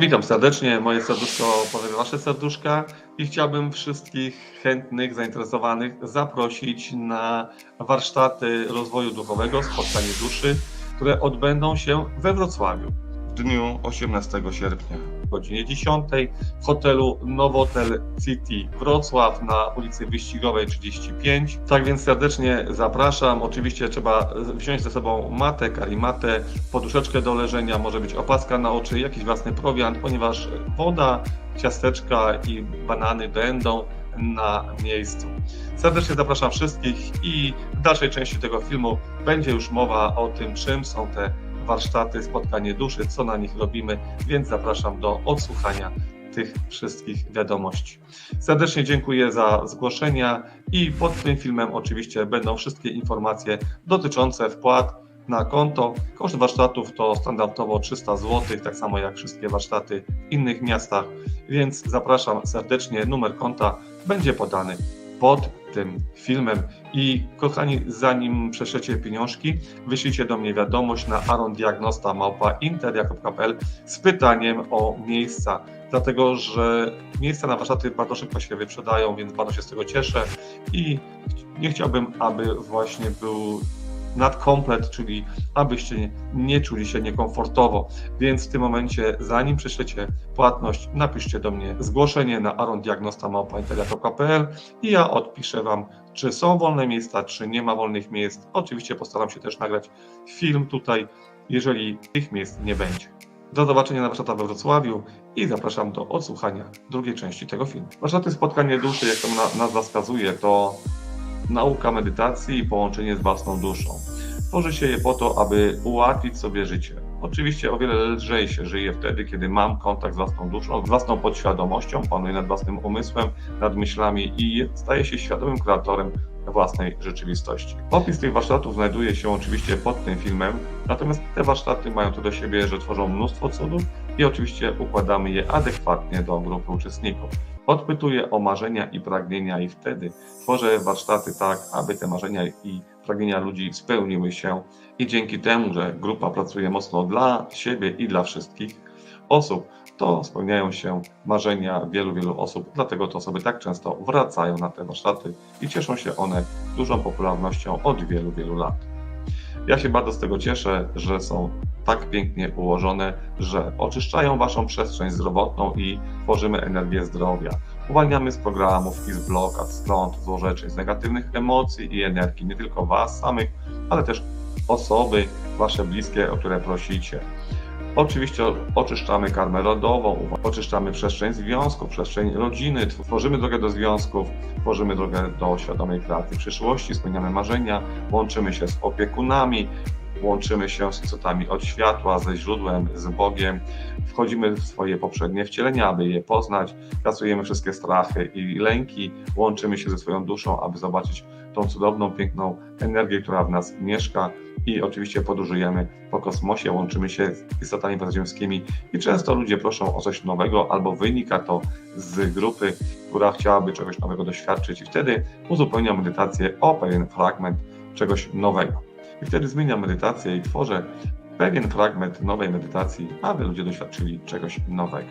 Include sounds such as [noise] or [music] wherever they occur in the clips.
Witam serdecznie, moje serduszko powie wasze serduszka i chciałbym wszystkich chętnych, zainteresowanych zaprosić na warsztaty rozwoju duchowego, spotkanie duszy, które odbędą się we Wrocławiu dniu 18 sierpnia o godzinie 10 w hotelu Nowotel City Wrocław na ulicy Wyścigowej 35. Tak więc serdecznie zapraszam. Oczywiście trzeba wziąć ze sobą matę, karimatę, poduszeczkę do leżenia, może być opaska na oczy, jakiś własny prowiant, ponieważ woda, ciasteczka i banany będą na miejscu. Serdecznie zapraszam wszystkich i w dalszej części tego filmu będzie już mowa o tym, czym są te warsztaty, spotkanie duszy, co na nich robimy, więc zapraszam do odsłuchania tych wszystkich wiadomości. Serdecznie dziękuję za zgłoszenia i pod tym filmem oczywiście będą wszystkie informacje dotyczące wpłat na konto. Koszt warsztatów to standardowo 300 zł, tak samo jak wszystkie warsztaty w innych miastach, więc zapraszam serdecznie. Numer konta będzie podany pod tym filmem. I kochani, zanim przeszecie pieniążki, wyślijcie do mnie wiadomość na arondiagnosta.inter.pl z pytaniem o miejsca, dlatego że miejsca na warsztaty bardzo szybko się wyprzedają, więc bardzo się z tego cieszę i nie chciałbym, aby właśnie był nadkomplet, czyli abyście nie, czuli się niekomfortowo. Więc w tym momencie, zanim prześlecie płatność, napiszcie do mnie zgłoszenie na arondiagnosta.pl i ja odpiszę Wam, czy są wolne miejsca, czy nie ma wolnych miejsc. Oczywiście postaram się też nagrać film tutaj, jeżeli tych miejsc nie będzie. Do zobaczenia na warsztatach we Wrocławiu i zapraszam do odsłuchania drugiej części tego filmu. Warsztaty spotkanie duszy, jak to na- nazwa wskazuje, to nauka medytacji i połączenie z własną duszą. Tworzy się je po to, aby ułatwić sobie życie. Oczywiście o wiele lżej się żyje wtedy, kiedy mam kontakt z własną duszą, z własną podświadomością, panuję nad własnym umysłem, nad myślami i staję się świadomym kreatorem własnej rzeczywistości. Opis tych warsztatów znajduje się oczywiście pod tym filmem, natomiast te warsztaty mają to do siebie, że tworzą mnóstwo cudów i oczywiście układamy je adekwatnie do grupy uczestników. Odpytuję o marzenia i pragnienia i wtedy tworzę warsztaty tak, aby te marzenia i pragnienia ludzi spełniły się i dzięki temu, że grupa pracuje mocno dla siebie i dla wszystkich osób, to spełniają się marzenia wielu, wielu osób, dlatego te osoby tak często wracają na te warsztaty i cieszą się one dużą popularnością od wielu, wielu lat. Ja się bardzo z tego cieszę, że są tak pięknie ułożone, że oczyszczają Waszą przestrzeń zdrowotną i tworzymy energię zdrowia. Uwalniamy z programów i z blokad, stąd, złorzeczeń, z negatywnych emocji i energii, nie tylko Was samych, ale też osoby Wasze bliskie, o które prosicie. Oczywiście oczyszczamy karmę rodową, oczyszczamy przestrzeń związków, przestrzeń rodziny, tworzymy drogę do związków, tworzymy drogę do świadomej kreacji przyszłości, spełniamy marzenia, łączymy się z opiekunami, łączymy się z istotami od światła, ze źródłem, z Bogiem, wchodzimy w swoje poprzednie wcielenia, aby je poznać, kasujemy wszystkie strachy i lęki, łączymy się ze swoją duszą, aby zobaczyć tą cudowną, piękną energię, która w nas mieszka. I oczywiście podróżujemy po kosmosie, łączymy się z istotami pozaziemskimi. I często ludzie proszą o coś nowego albo wynika to z grupy, która chciałaby czegoś nowego doświadczyć. I wtedy uzupełniam medytację o pewien fragment czegoś nowego. I wtedy zmieniam medytację i tworzę pewien fragment nowej medytacji, aby ludzie doświadczyli czegoś nowego.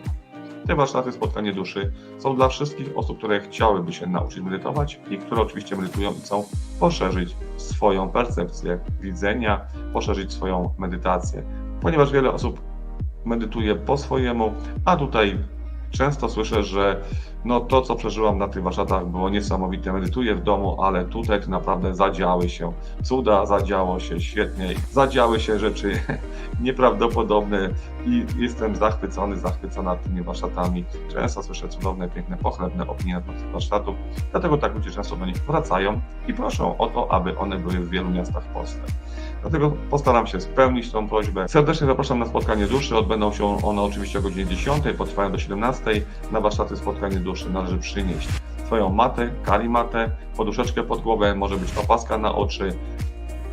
Te warsztaty spotkanie duszy są dla wszystkich osób, które chciałyby się nauczyć medytować i które oczywiście medytują i chcą poszerzyć swoją percepcję widzenia, poszerzyć swoją medytację. Ponieważ wiele osób medytuje po swojemu, a tutaj często słyszę, że no to, co przeżyłam na tych warsztatach było niesamowite. Medytuję w domu, ale tutaj naprawdę zadziały się cuda, zadziało się świetnie, zadziały się rzeczy [laughs] nieprawdopodobne i jestem zachwycony, zachwycona tymi warsztatami. Często słyszę cudowne, piękne, pochlebne opinie na temat warsztatów, dlatego tak ludzie często do nich wracają i proszą o to, aby one były w wielu miastach w Polsce. Dlatego postaram się spełnić tą prośbę. Serdecznie zapraszam na spotkanie duszy. Odbędą się one oczywiście o godzinie 10, potrwają do 17. Na warsztaty spotkanie duszy należy przynieść swoją matę, karimatę, poduszeczkę pod głowę, może być opaska na oczy,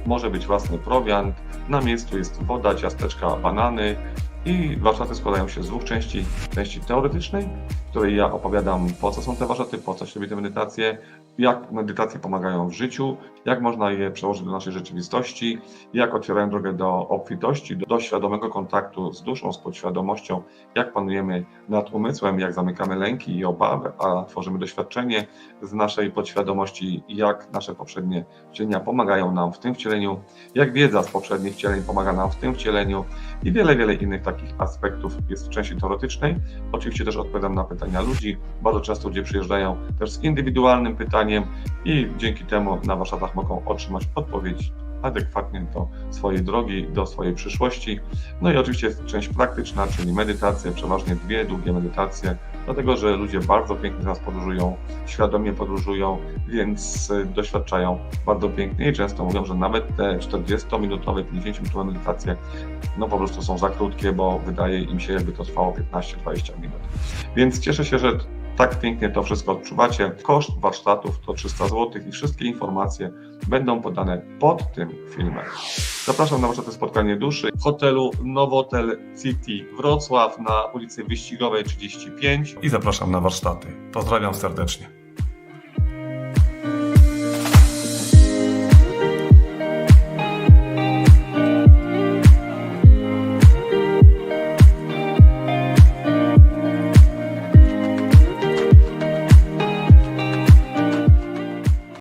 może być własny prowiant. Na miejscu jest woda, ciasteczka, banany i warsztaty składają się z dwóch części. Części teoretycznej, której ja opowiadam, po co są te warsztaty, po co się robi te medytacje, jak medytacje pomagają w życiu, jak można je przełożyć do naszej rzeczywistości, jak otwierają drogę do obfitości, do, do świadomego kontaktu z duszą, z podświadomością, jak panujemy nad umysłem, jak zamykamy lęki i obawy, a tworzymy doświadczenie z naszej podświadomości, jak nasze poprzednie wcielenia pomagają nam w tym wcieleniu, jak wiedza z poprzednich wcieleń pomaga nam w tym wcieleniu i wiele, wiele innych takich aspektów jest w części teoretycznej. Oczywiście też odpowiadam na pytania ludzi. Bardzo często ludzie przyjeżdżają też z indywidualnym pytaniem i dzięki temu na warsztatach mogą otrzymać odpowiedź adekwatnie do swojej drogi, do swojej przyszłości. No i oczywiście jest część praktyczna, czyli medytacje, przeważnie dwie długie medytacje, dlatego że ludzie bardzo pięknie teraz podróżują, świadomie podróżują, więc y, doświadczają bardzo pięknie i często mówią, że nawet te 40-minutowe, 50-minutowe medytacje no po prostu są za krótkie, bo wydaje im się, jakby to trwało 15-20 minut. Więc cieszę się, że tak pięknie to wszystko odczuwacie. Koszt warsztatów to 300 zł i wszystkie informacje będą podane pod tym filmem. Zapraszam na warsztaty Spotkanie Duszy w hotelu Nowotel City Wrocław na ulicy Wyścigowej 35 i zapraszam na warsztaty. Pozdrawiam serdecznie.